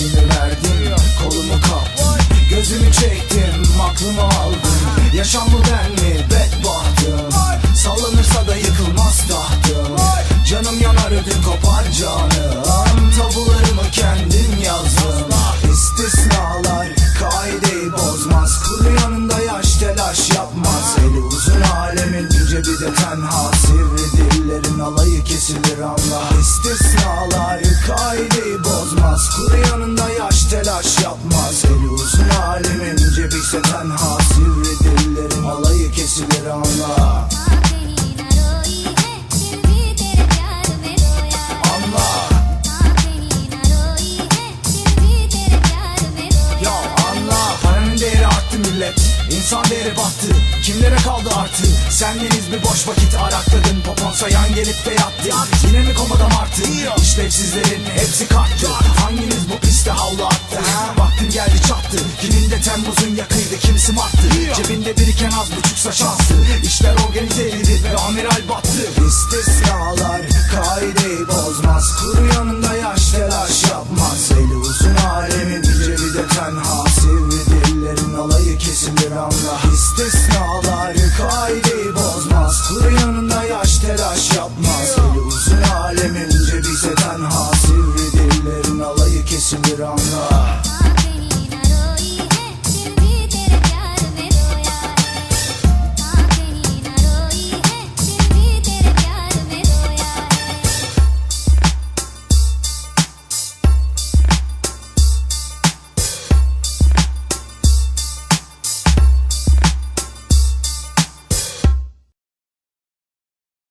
elini verdim Kolumu kaptım Gözümü çektim aklımı aldım. Yaşam mı ben mi bedbahtım Sallanırsa da yıkılmaz tahtım Canım yanar ödüm kopar canım Tabularımı kendim yazdım. İstisnalar kaideyi bozmaz. Kulu yanında yaş telaş yapmaz. Eli uzun alemin cebi de tenha. Sivri dillerin alayı kesilir anla İstisnalar kaideyi bozmaz taş yapmaz. Eli uzun alemin cebi ise tenha Sivri dillerin alayı kesilir anla İnsan değeri battı. Kimlere kaldı artı? Sendeniz bir boş vakit arakladın. Popon sayan gelip de yattı. Yine mi komada martı? İşlevsizleri De Temmuz'un yakıydı kimsi marttı Cebinde biriken az buçuksa şansı İşler organize edildi ve amiral battı. İstisnalar kaideyi bozmaz. Kuru yanında yaş telaş yapmaz. Eli uzun alemin cebi de tenha. Sivri dillerin alayı kesilir anla